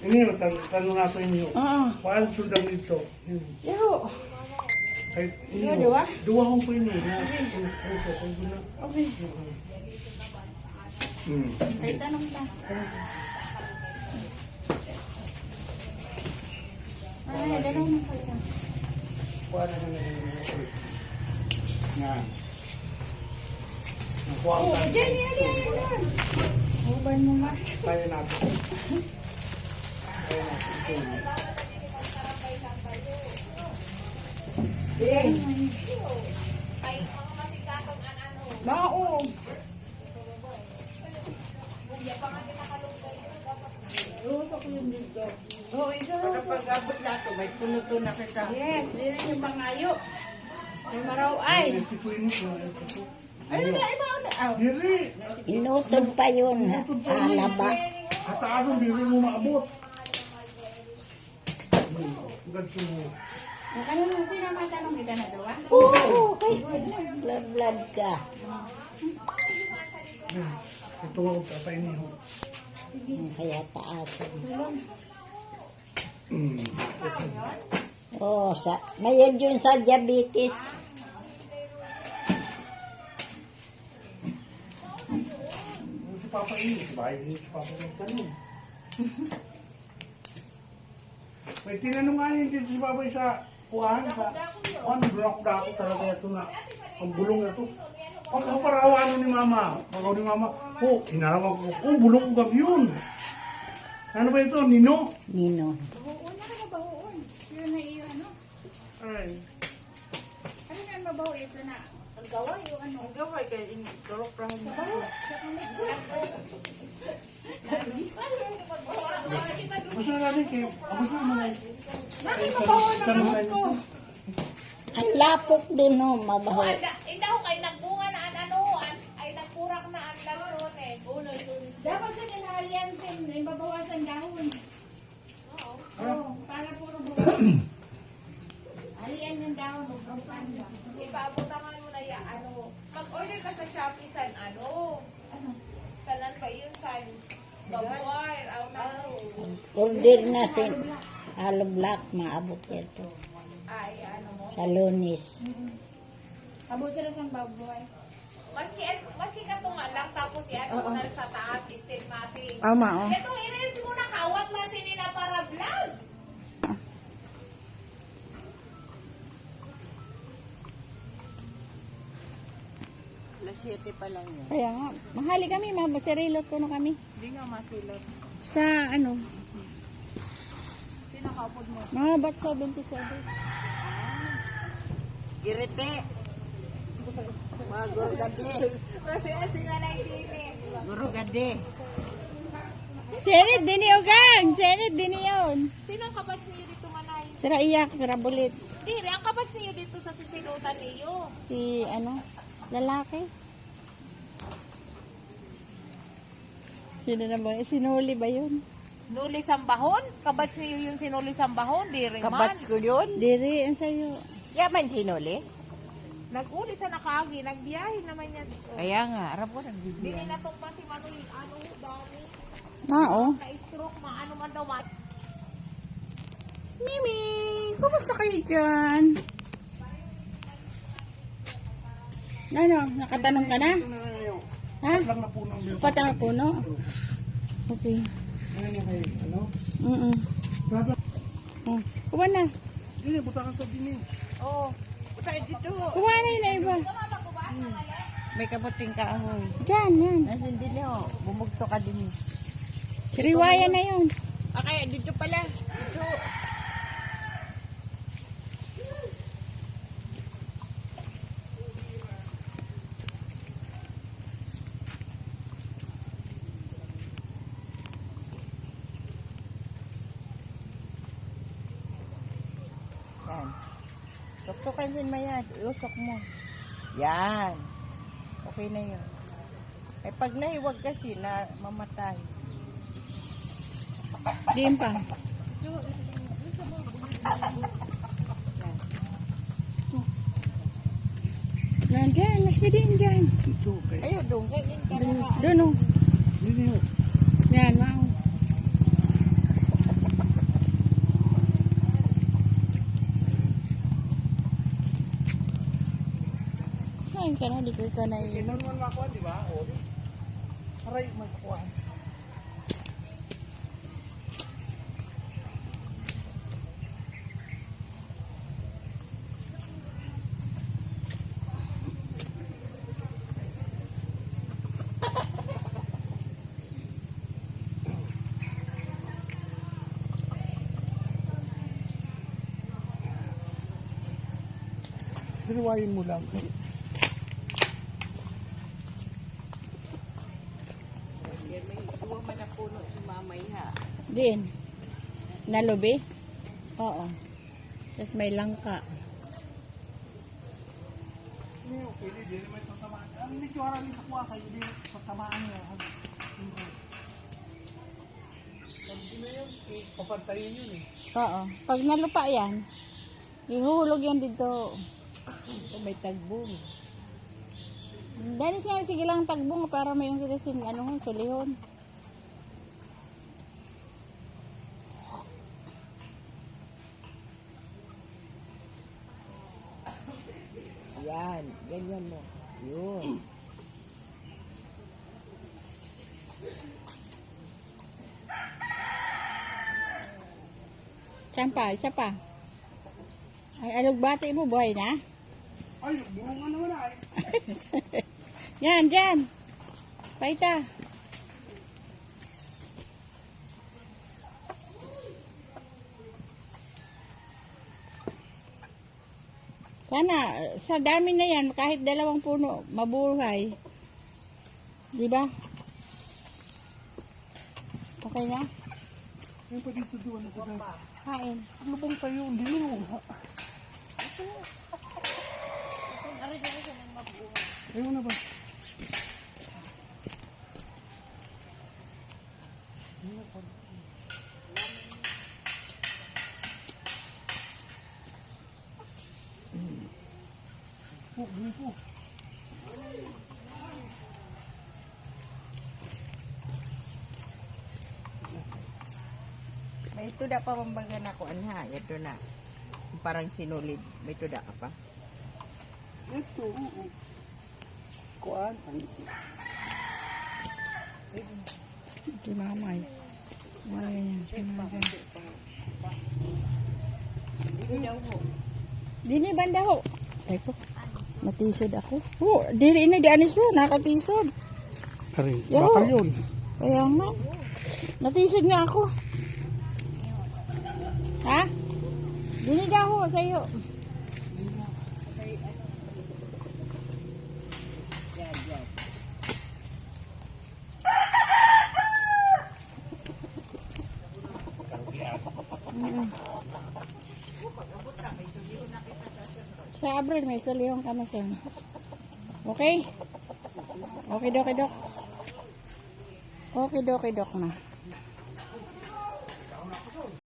Ini yung tan- tanong nato inyo. Oo. Paano sundang dito? Ini. Yaho. Kahit Dua, inyo. dua? Dua kong po inyo. Okay. Hmm. Ay, tanong ka. Ay, dalaw na pala. Paano ka na Na. Nakuha ang Oh, ali, ali, ali. Ubay mo nga. Kaya natin. Mao. Oo, ito. Kapag abot nato, may punuto na kita. Yes, yung pangayo. May maraw ay. Ito po inyo. Ito po. Ay, wala, iba. Ah, Dili. Inutog pa yun. Alaba. At ano, di rin mo maabot. Hmm. Ganito mo. Ang kanina sino matanong kita na dawa? Oo, kay blood ka. Hmm. Ito niyo. Kaya taasan. Hmm. Oo, sa, mayroon yun sa diabetes. Papa ini, Bahay ini, Papa tanong. May tinanong nga yun din si Papa sa kuhaan sa kuhaan, block na ako talaga ito na ang bulong na ito. Pag ako parawa ano ni Mama, pag ni Mama, oh, inarawag ko, oh, bulong ko gabi yun. Ano ba ito, Nino? Nino. Bahuon na ka mabahuon. Yun na iyo ano. Ay, Ano na mabaho ito na? Ang gawa yung ano. ang gaway kay in karoprahan mo. gusto na natin kayo, ako gusto naman ay, Bakit mabaho na kamot ko? Ang lapok dun, no, mabaho. Ito kay nagbunga na ang ano, an- ay nagpurak na ang lason eh. Uno yun. Dapat sa kinahaliansin, may babawasan dahon. Oo, para puro buwan. Alian ng dahon, magpampan ba? Ipaabutangan mo na ya, ano. Mag-order ka sa Shopee san ano. Sa lan ba yun san? Babuar, aw na. Order na si Halo Black, maabot ito. Ay, ano mo. Sa lunis. Abo sila sa baboy. Maski, maski ka tunga lang tapos yan, uh sa taas, still mapping. Ama, oh. Ito, i-reels mo na kawat man sinina para vlog. 7 pa lang yun. Kaya nga, mahali kami, mabasarilot ko na kami. Hindi nga masilat. Sa ano, Sino kaupod mo? mga bat 77. Girete. Mga gurugade. Kasi nga na hindi. Gurugade. Senit, dini ugang! Senit, dini yun. Sino ang kabats niyo dito manay? Sira iyak, sira bulit. Dire, ang kabats niyo dito sa sisinutan niyo. Si, ano, lalaki. Sino na ba? Sinuli ba yun? Nuli sambahon? Kabats niyo yung sinuli sambahon? Dire man. Kabats ko yun. Diri, ang sayo. Yaman sinuli. Nag-uli sa nakagi, nagbiyahe naman yan. Kaya nga, arap ko Dili nagbibigyan. na tong pa si Manoy, ano, dami. Ah, oh. Na-stroke, maano man daw. man. Mimi, kumusta kayo dyan? Ano, nakatanong ka na? Na. Ha? Lang na po ng milk. Patang na puno? Okay. Ano niya kayo, ano? Mm-mm. Baba. Oh, kuha na. Dili, butakan sa dini. Oo. Tayo dito. Kuha na yun na iba. May kabuting kaahoy. Dyan, yan. Nasa hindi niyo. Bumugso ka din. Riwaya na yun. Ah, kaya dito pala. Dito. Tuksukan din mo yan. Iusok mo. Yan. Okay na yun. Eh, pag nahiwag kasi na mamatay. Diyan pa. Nandyan, nasa din dyan. Ayun, doon. Doon, oh. Yan, wow. Ka na, di ko ka na Hindi mo naman di ba? O, di. Aray, magkakuha. Siriwayin mo lang. Din. Nalubi? Oo. Tapos may langka. Hindi, okay, di, di naman sasamaan. Ang medyo harang yung kakuha kayo, di sasamaan niya. Hindi na yun, papantayin yun eh. Oo. Pag nalupa yan, ihuhulog yan dito. Ito may tagbong. Dahil siya, sige lang tagbong para may yung kita sin, ano, sulihon. Yan, ganyan mo. Yun. Saan pa? Isa pa. Ay, alugbati mo, boy, na? Ay, bulungan naman ay. Yan, dyan. Paita. Sana, sa dami na yan, kahit dalawang puno, mabuhay. Di ba? Okay na? Ayun pa dito doon. Kain. Ano bang tayo? Hindi mo. Ayun na ba? Oh, gawin po. May tuda pa mambaga na ko, anha. Ito na. Parang sinulid. May tuda ka pa. Ito, oo. Kuan. Ito mamay. Mamay yan. Dini banda ho. Ay ko. Natisod ako. Oh, diri ini di aniso, nakatisod. Kari, Yo. bakal yun. Kaya nga. Natisod nga ako. Ha? Dini daw ho sa'yo. Mm. Sa Abril may salihong ka na. Okay? Okay, dok, dok. Okay, dok, dok na.